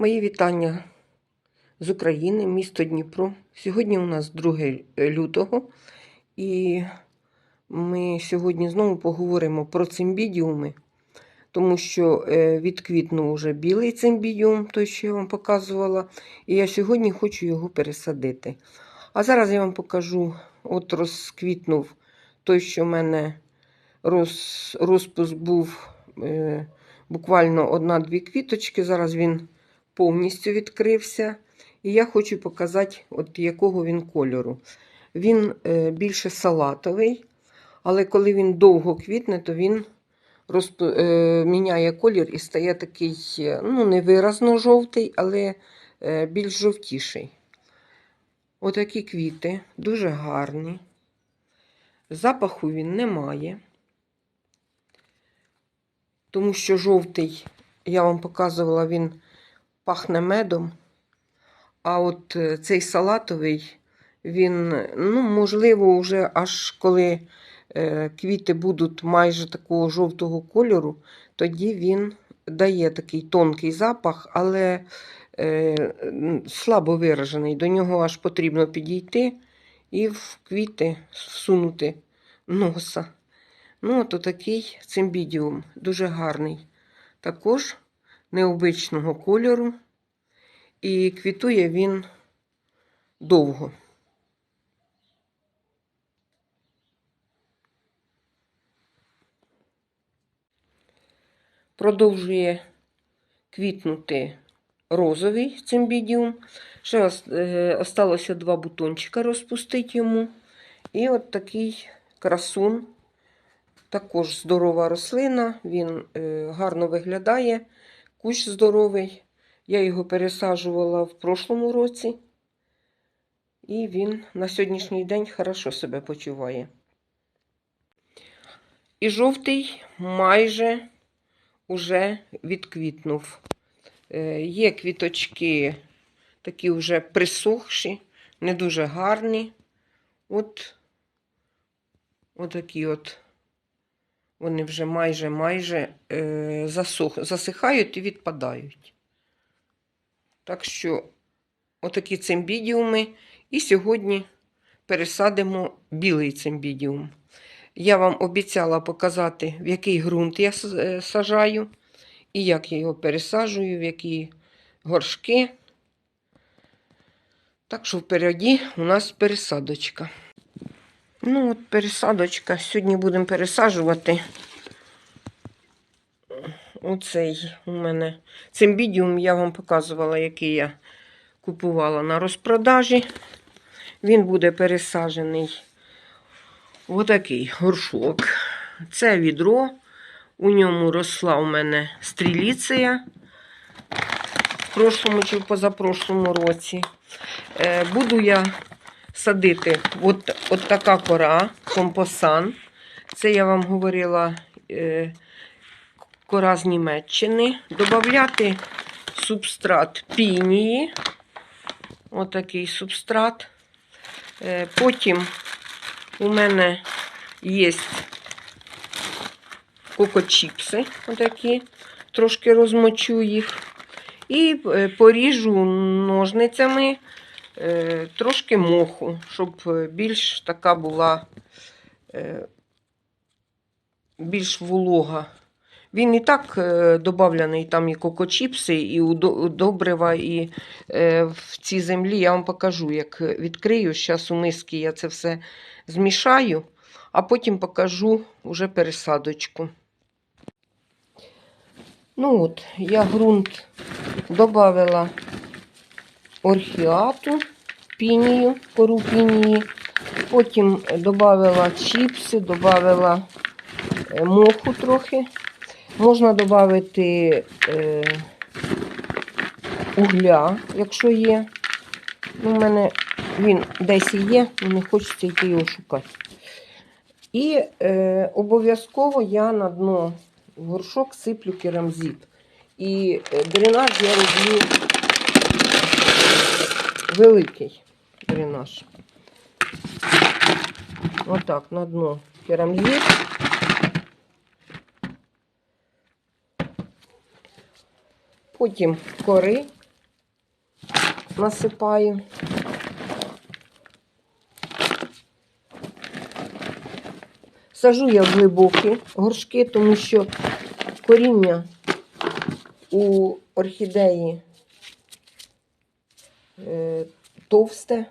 Мої вітання з України, місто Дніпро. Сьогодні у нас 2 лютого, і ми сьогодні знову поговоримо про цимбідіуми, тому що е, відквітнув уже білий цимбідіум, той, що я вам показувала, і я сьогодні хочу його пересадити. А зараз я вам покажу, от розквітнув той, що в мене роз, розпуск був е, буквально одна-дві квіточки. Зараз він повністю відкрився. І я хочу показати, от якого він кольору. Він е, більше салатовий, але коли він довго квітне, то він розп... е, міняє колір і стає такий, е, ну, не виразно жовтий, але більш жовтіший. Отакі квіти, дуже гарні. Запаху він не має, тому що жовтий, я вам показувала, він пахне медом. А от е, цей салатовий, він, ну, можливо, вже аж коли е, квіти будуть майже такого жовтого кольору, тоді він дає такий тонкий запах, але е, слабо виражений. До нього аж потрібно підійти і в квіти всунути носа. Ну, от такий цимбідіум, дуже гарний. Також необичного кольору. І квітує він довго. Продовжує квітнути розовий цимбідіум. Ще е, осталося два бутончика розпустити йому. І от такий красун, також здорова рослина, він е, гарно виглядає, кущ здоровий. Я його пересаджувала в прошлому році, і він на сьогоднішній день хорошо себе почуває. І жовтий майже уже відквітнув. Е, Є квіточки такі вже присохші, не дуже гарні. От, отакі от. Вони вже майже майже е, засух, засихають і відпадають. Так що, отакі цимбідіуми. І сьогодні пересадимо білий цимбідіум. Я вам обіцяла показати, в який ґрунт я е, сажаю, і як я його пересаджую, в які горшки. Так що впереді у нас пересадочка. Ну, от пересадочка. Сьогодні будемо пересаджувати. Оцей у мене цимбідіум я вам показувала, який я купувала на розпродажі. Він буде пересаджений отакий горшок. Це відро. У ньому росла у мене стріліція в прошлому чи в позапрошлому році. Е, Буду я садити от, от така кора, компосан. Це я вам говорила е, кора з Німеччини. Добавляти субстрат пінії. Отакий субстрат. Е, Потім у мене є кокочіпси, отакі, трошки розмочу їх. І е, поріжу ножницями трошки моху, щоб е, більш така була е, більш волога. Він і так е, додавлений там і кокочіпси, і добрива, і е, в цій землі я вам покажу, як відкрию. Зараз у миски я це все змішаю, а потім покажу вже пересадочку. Ну от, я ґрунт додавила орхіату, пінію, кору пінії. Потім додавила чіпси, додавила е, моху трохи. Можна додати е, угля, якщо є. Ну, У мене він десь і є, не хочеться йти його шукати. І е, обов'язково я на дно горшок сиплю керамзит. І е, дренаж я роблю великий дренаж. Отак, на дно керамзит. Потім кори насипаю. Сажу я в глибокі горшки, тому що коріння у орхідеї е, товсте,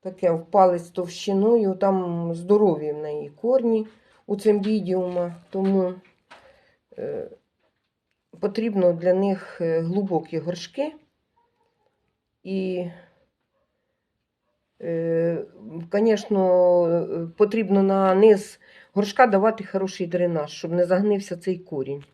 таке в палець товщиною, там здорові в неї корні у цимбідіума, тому е, потрібно для них е, глибокі горшки. І, звісно, потрібно на низ горшка давати хороший дренаж, щоб не загнився цей корінь.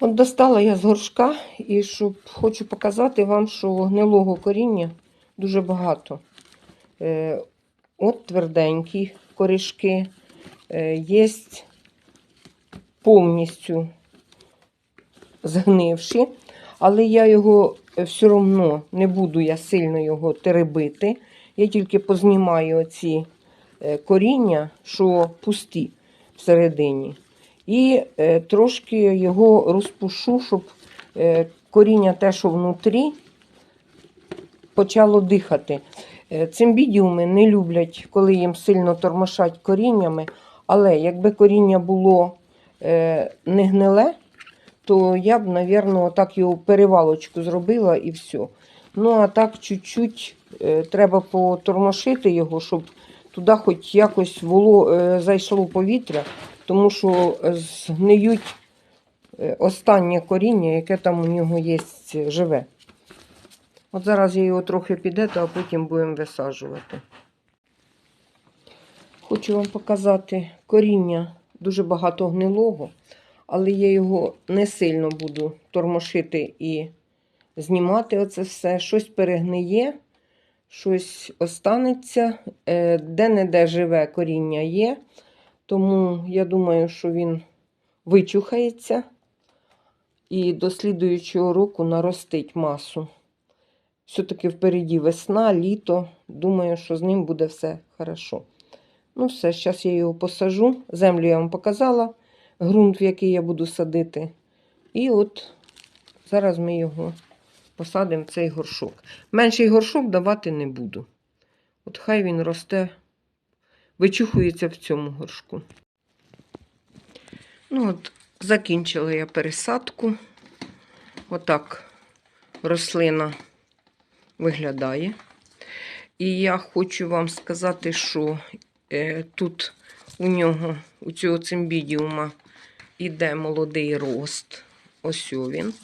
От достала я з горшка і щоб хочу показати вам, що гнилого коріння дуже багато. Е, от тверденькі корішки, е, є повністю згнивші, але я його все одно не буду я сильно його теребити. Я тільки познімаю ці коріння, що пусті всередині. І е, трошки його розпушу, щоб е, коріння те, що внутрі, почало дихати. Е, цимбідіуми не люблять, коли їм сильно тормошать коріннями, але якби коріння було е, не гниле, то я б, мабуть, так його перевалочку зробила і все. Ну, а так чуть-чуть е, треба потормошити його, щоб туди хоч якось воло, зайшло повітря, тому що згниють останнє коріння, яке там у нього є живе. От зараз я його трохи підету, а потім будемо висаджувати. Хочу вам показати коріння дуже багато гнилого, але я його не сильно буду тормошити і знімати оце все. Щось перегниє, щось останеться, Е, де-не-де живе коріння є. Тому я думаю, що він вичухається і до слідуючого року наростить масу. Все-таки впереді весна, літо. Думаю, що з ним буде все хорошо. Ну, все, зараз я його посажу. Землю я вам показала, ґрунт, в який я буду садити. І от зараз ми його посадимо в цей горшок. Менший горшок давати не буду. От хай він росте, вичухується в цьому горшку. Ну, от, закінчила я пересадку. Отак рослина виглядає. І я хочу вам сказати, що е, тут у нього, у цього цимбідіума, іде молодий рост. Ось він.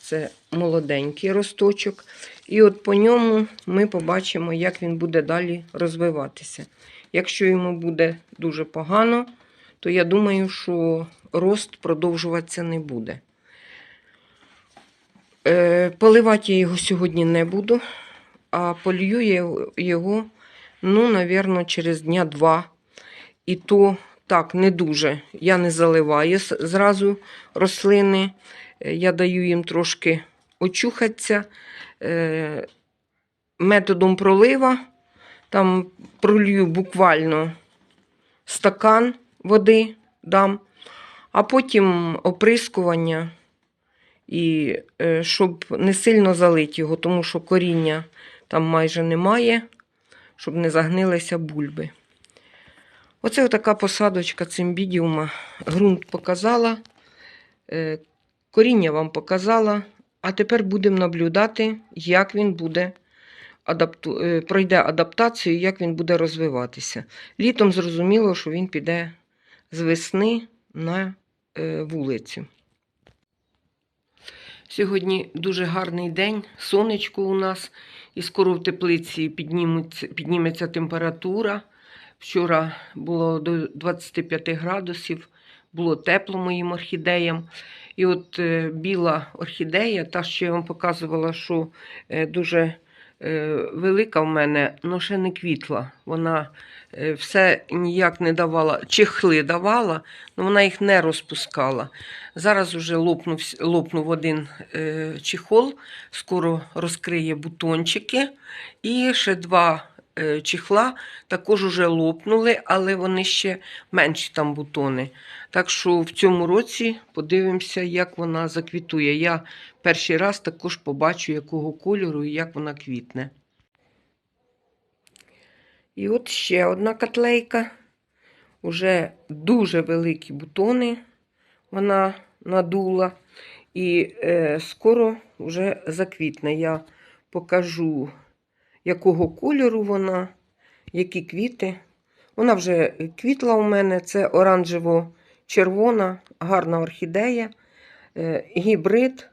Це молоденький росточок. І от по ньому ми побачимо, як він буде далі розвиватися. Якщо йому буде дуже погано, то я думаю, що рост продовжуватися не буде. Е, Поливати я його сьогодні не буду, а полью я його, ну, навірно, через дня два. І то так, не дуже. Я не заливаю зразу рослини. Е, Я даю їм трошки очухатися е, методом пролива. Там пролью буквально стакан води дам, а потім оприскування, і е, щоб не сильно залити його, тому що коріння там майже немає, щоб не загнилися бульби. Оце така посадочка цимбідіума. Грунт показала, е, коріння вам показала, а тепер будемо наблюдати, як він буде адапту... е, пройде адаптацію, як він буде розвиватися. Літом зрозуміло, що він піде з весни на вулицю. Сьогодні дуже гарний день, сонечко у нас, і скоро в теплиці підніметься, температура. Вчора було до 25 градусів, було тепло моїм орхідеям. І от е, біла орхідея, та, що я вам показувала, що е, дуже велика в мене, але ще не квітла. Вона е, все ніяк не давала, чехли давала, але вона їх не розпускала. Зараз вже лопнув, лопнув один е, чехол, скоро розкриє бутончики. І ще два е, чехла також уже лопнули, але вони ще менші там бутони. Так що в цьому році подивимося, як вона заквітує. Я перший раз також побачу, якого кольору і як вона квітне. І от ще одна котлейка. Уже дуже великі бутони вона надула. І е, скоро вже заквітне. Я покажу, якого кольору вона, які квіти. Вона вже квітла у мене, це оранжево-червона, гарна орхідея, е, гібрид.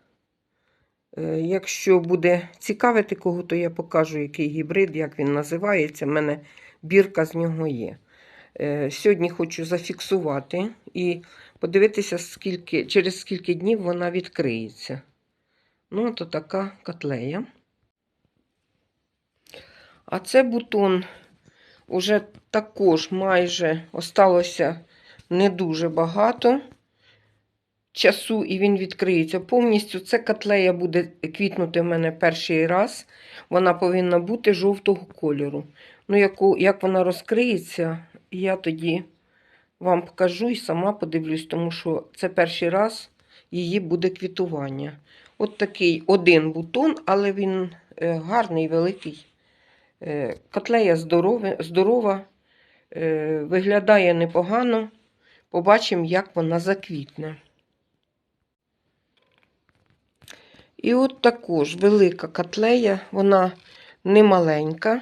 Е, Якщо буде цікавити кого, то я покажу, який гібрид, як він називається. У мене бірка з нього є. Е, Сьогодні хочу зафіксувати і подивитися, скільки, через скільки днів вона відкриється. Ну, то така котлея. А це бутон уже також майже осталося не дуже багато часу, і він відкриється повністю. Це котлея буде квітнути в мене перший раз. Вона повинна бути жовтого кольору. Ну, яку, як вона розкриється, я тоді вам покажу і сама подивлюсь, тому що це перший раз її буде квітування. От такий один бутон, але він е, гарний, великий. Е, Котлея здорове, здорова, е, виглядає непогано. Побачимо, як вона заквітне. І от також велика котлея, вона не маленька,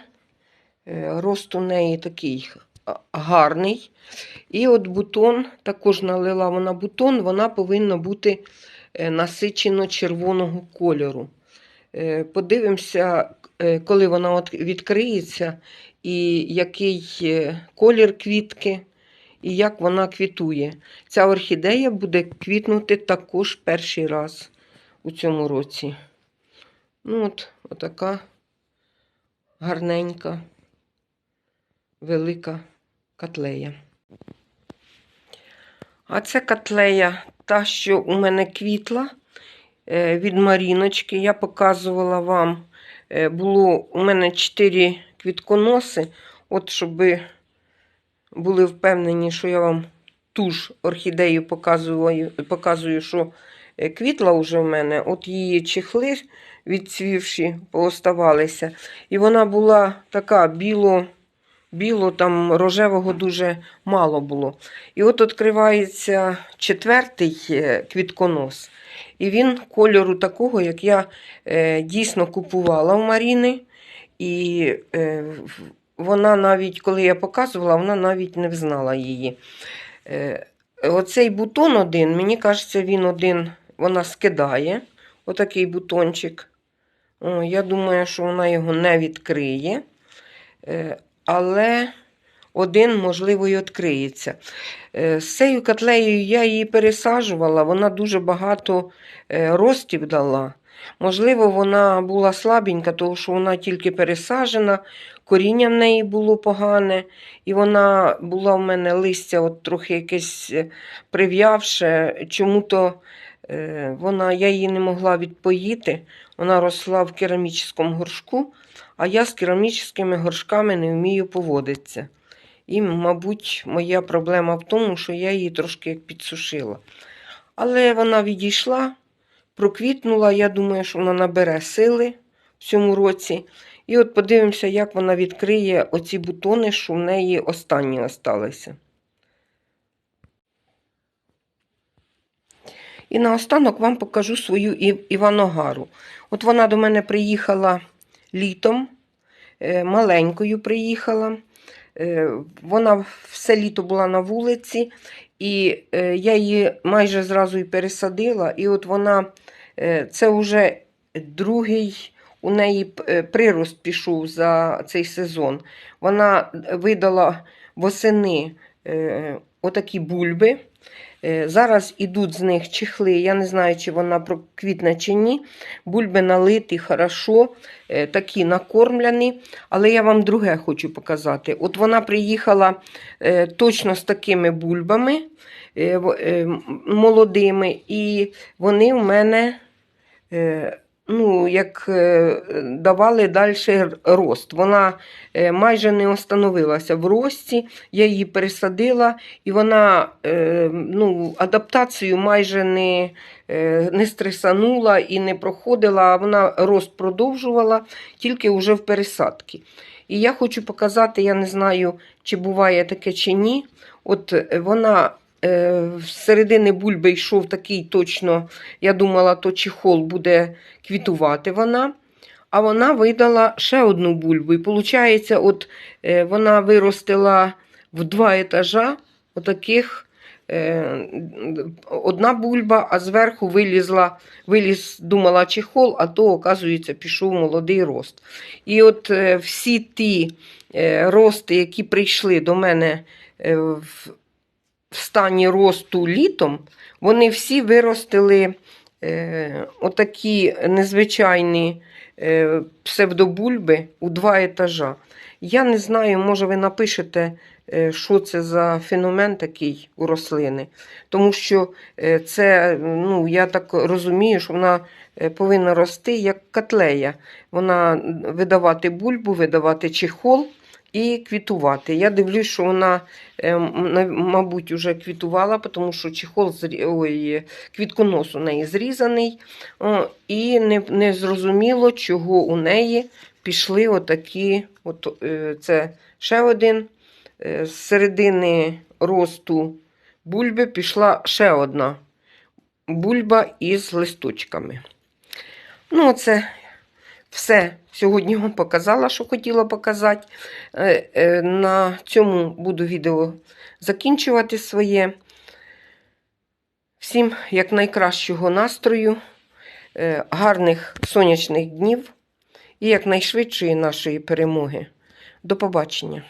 е, рост у неї такий гарний. І от бутон, також налила вона бутон, вона повинна бути насичено червоного кольору. Подивимося, коли вона відкриється, і який е, колір квітки, і як вона квітує. Ця орхідея буде квітнути також перший раз у цьому році. Ну, от, отака гарненька, велика котлея. А це котлея, та, що у мене квітла е, від Маріночки. Я показувала вам, е, було у мене 4 квітконоси. От, щоб були впевнені, що я вам ту ж орхідею показую, показую що е, квітла вже в мене. От її чехли відцвівші, пооставалися. І вона була така біло, біло там рожевого дуже мало було. І от відкривається четвертий е, квітконос. І він кольору такого, як я е, дійсно купувала в Маріни. І е, вона навіть, коли я показувала, вона навіть не взнала її. Е, оцей бутон один, мені кажеться, він один, вона скидає. Отакий бутончик. О, я думаю, що вона його не відкриє. Е, але один, можливо, і відкриється. Е, З цією котлеєю я її пересаджувала, вона дуже багато е, ростів дала. Можливо, вона була слабенька, тому що вона тільки пересаджена, коріння в неї було погане, і вона була в мене листя от трохи якесь е, прив'явше. Чому-то вона, я її не могла відпоїти. Вона росла в керамічному горшку, а я з керамічними горшками не вмію поводитися. І, мабуть, моя проблема в тому, що я її трошки підсушила. Але вона відійшла, проквітнула. Я думаю, що вона набере сили в цьому році. І от подивимося, як вона відкриє оці бутони, що в неї останні осталися. І наостанок вам покажу свою Іваногару. От вона до мене приїхала літом, е, маленькою приїхала. Е, Вона все літо була на вулиці, і е, я її майже зразу і пересадила. І от вона, це вже другий у неї прирост пішов за цей сезон. Вона видала восени отакі бульби. Е, Зараз ідуть з них чехли. Я не знаю, чи вона проквітне чи ні. Бульби налиті хорошо, е, такі накормлені. Але я вам друге хочу показати. От вона приїхала е, точно з такими бульбами молодими, і вони в мене ну, як е, давали далі рост. Вона е, майже не остановилася в рості. Я її пересадила, і вона е, ну, адаптацію майже не, не стресанула і не проходила, а вона рост продовжувала тільки вже в пересадці. І я хочу показати, я не знаю, чи буває таке чи ні. От вона з середини бульби йшов такий точно, я думала, то чехол буде квітувати вона. А вона видала ще одну бульбу. І виходить, от е, вона виростила в два етажа отаких. е, Одна бульба, а зверху вилізла, виліз, думала, чехол, а то, оказується, пішов молодий рост. І от е, всі ті е, рости, які прийшли до мене е, в, в стані росту літом, вони всі виростили е, отакі незвичайні е, псевдобульби у два етажа. Я не знаю, може ви напишете, е, що це за феномен такий у рослини. Тому що е, це, ну, я так розумію, що вона е, повинна рости як котлея. Вона видавати бульбу, видавати чехол і квітувати. Я дивлюсь, що вона, е, м, на- мабуть, вже квітувала, тому що чехол ой, квітконос у неї зрізаний. І не, не зрозуміло, чого у неї пішли отакі. От, е, це ще один. е, З середини росту бульби пішла ще одна бульба із листочками. Ну, це все сьогодні вам показала, що хотіла показати. Е, е, На цьому буду відео закінчувати своє. Всім якнайкращого настрою, е, гарних сонячних днів і якнайшвидшої нашої перемоги. До побачення!